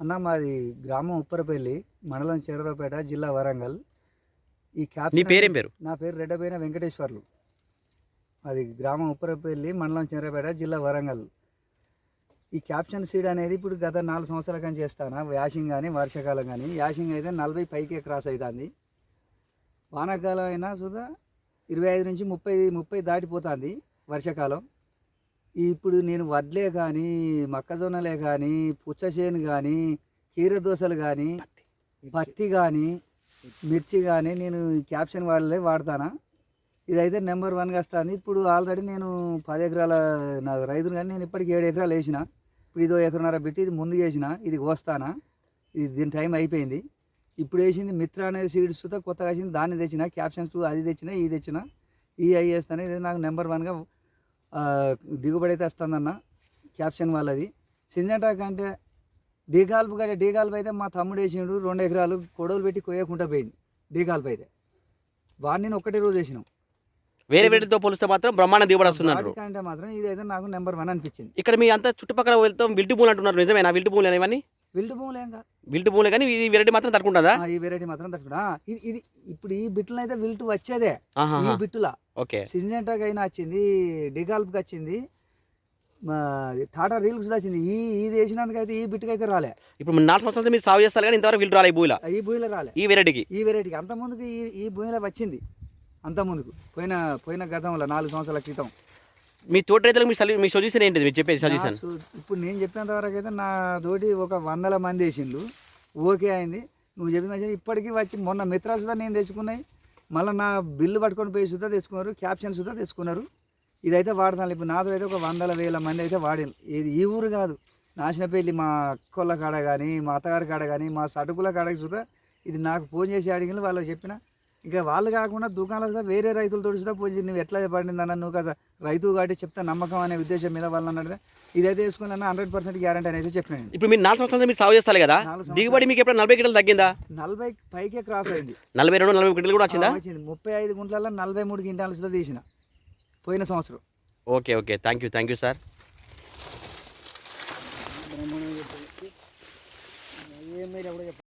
అన్న మాది గ్రామం ఉప్పరపల్లి మండలం చెరవపేట జిల్లా వరంగల్. ఈ క్యాప్ నీ పేరేం పేరు? నా పేరు రెడ్డపైన వెంకటేశ్వర్లు. అది గ్రామం ఉప్పరపల్లి మండలం చెరవపేట జిల్లా వరంగల్. ఈ క్యాప్షన్ సీడ్ అనేది ఇప్పుడు గత నాలుగు సంవత్సరాల కానీ చేస్తాను? యాషింగ్ కానీ వర్షాకాలం కానీ యాషింగ్ అయితే నలభై పైకే క్రాస్ అవుతుంది వానాకాలం అయినా సుధా ఇరవై ఐదు నుంచి ముప్పై ముప్పై దాటిపోతుంది వర్షాకాలం. ఇప్పుడు నేను వడ్లే కానీ మొక్కజొన్నలే కానీ పుచ్చచేను కానీ కీర దోసలు కానీ పత్తి. కానీ మిర్చి కానీ నేను క్యాప్షన్ వాడలే వాడతానా? ఇదైతే నెంబర్ వన్గా వస్తుంది. ఇప్పుడు ఆల్రెడీ నేను పది ఎకరాల నా రైతులు కానీ నేను ఇప్పటికి ఏడు ఎకరాలు వేసిన. ఇప్పుడు ఇదో ఎకరన్నర పెట్టి ఇది ముందు వేసిన ఇది కోస్తానా? ఇది దీని టైం అయిపోయింది. ఇప్పుడు వేసింది మిత్ర అనేది సీడ్స్తో కొత్తగా వేసింది దాన్ని తెచ్చిన క్యాప్షన్స్ అది తెచ్చిన ఇది తెచ్చిన ఈ అవి వేస్తాను ఇది నాకు నెంబర్ వన్గా దిగుబడి అయితే వస్తుందన్న. క్యాప్షన్ వాళ్ళది. సింజంటా కంటే డీకాల్పు కంటే డీకాల్పు అయితే మా తమ్ముడు వేసిండు రెండు ఎకరాలు కొడవలు పెట్టి కొయ్యకుండా పోయింది డీకాల్పు అయితే. వాడిని నేను ఒక్కటే రోజు వేసినాం. వేరే వేటితో పోలిస్తే మాత్రం బ్రహ్మాండ దిగుబడి వస్తుంది వాటికంటే మాత్రం ఇదైతే నాకు నెంబర్ వన్ అనిపించింది. ఇక్కడ మీ అంతా చుట్టుపక్కల వెళ్తాం విల్టు భూములు అంటున్నారు. నిజమేనా? విల్టు భూములు అని విల్టు భూములు ఏం కాదు. విల్టు భూములే కానీ ఇది వెరైటీ మాత్రం తట్టుకుంటుందా? ఈ వెరైటీ మాత్రం తట్టుకున్నా ఇది ఇది ఇప్పుడు ఈ బిట్టులో అయితే విల్టు వచ్చేదే. ఈ. బిట్టులా. ఓకే. సింజెంటాకి అయినా వచ్చింది డిగాల్ప్కి వచ్చింది మా టాటా రీల్స్ వచ్చింది. ఈ ఇది వేసినందుకు అయితే ఈ బిట్టుకి అయితే రాలే. ఇప్పుడు నాలుగు సంవత్సరాలు మీరు సాగు చేస్తారు కానీ ఇంతవరకు విల్టు రాలే ఈ భూమిలో ఈ భూమిలో రాలే. ఈ వెరైటీకి. ఈ వెరైటీకి. అంత ముందుకు ఈ ఈ భూమిలో వచ్చింది. అంత ముందుకు. పోయిన పోయిన గతంలో నాలుగు సంవత్సరాల క్రితం. మీ తోటి రైతులకు మీ సలి మీ సజెషన్ ఏంటిది? మీరు చెప్పేది సజెషన్ నా సు- ఇప్పుడు నేను చెప్పినంత వరకు అయితే నా తోటి ఒక వందల మంది వేసిండ్రు ఓకే అయింది. నువ్వు చెప్పిన ఇప్పటికీ వచ్చి మొన్న మిత్రా సుధా నేను తెచ్చుకున్నాయి. మళ్ళీ నా బిల్లు పట్టుకొని పోయి సుధా తెచ్చుకున్నారు క్యాప్షన్ సుధా తెచ్చుకున్నారు. ఇదైతే వాడతాను. ఇప్పుడు నాతో అయితే ఒక వందల వేల మంది అయితే వాడారు ఇది ఈ ఊరు కాదు. నాశనపల్లి మా అక్కోళ్ళ కాడ కానీ మా అత్తగారి కాడ కానీ మా సటుకుల కాడకి సుధా ఇది నాకు ఫోన్ చేసి అడిగిన వాళ్ళు చెప్పిన ఇంకా వాళ్ళు కాకుండా దుకాణాలు వేరే రైతులతో సుధా ఫోన్ చేసి నువ్వు ఎట్లా పడింది అన్న నువ్వు కదా రైతు కాబట్టి చెప్తా నమ్మకం అనే ఉద్దేశం మీద వాళ్ళు అన్నట్టు ఇదైతే వేసుకున్నా హండ్రెడ్ పర్సెంట్ గ్యారంటీ అనేది చెప్పిన. ఇప్పుడు మీరు నాలుగు సంవత్సరాలు మీరు సాగు చేస్తారు కదా. దిగుబడి మీకు ఎప్పుడు నలభై గిట్టలు తగ్గిందా? నలభై పైకే క్రాస్ అయింది. నలభై రెండు నలభై గిట్టలు కూడా వచ్చిందా? వచ్చింది. ముప్పై ఐదు గుంటలలో నలభై మూడు గింటాలు సుధా తీసిన. పోయిన సంవత్సరం. Okay okay. Thank you thank you sir ఏం మీరు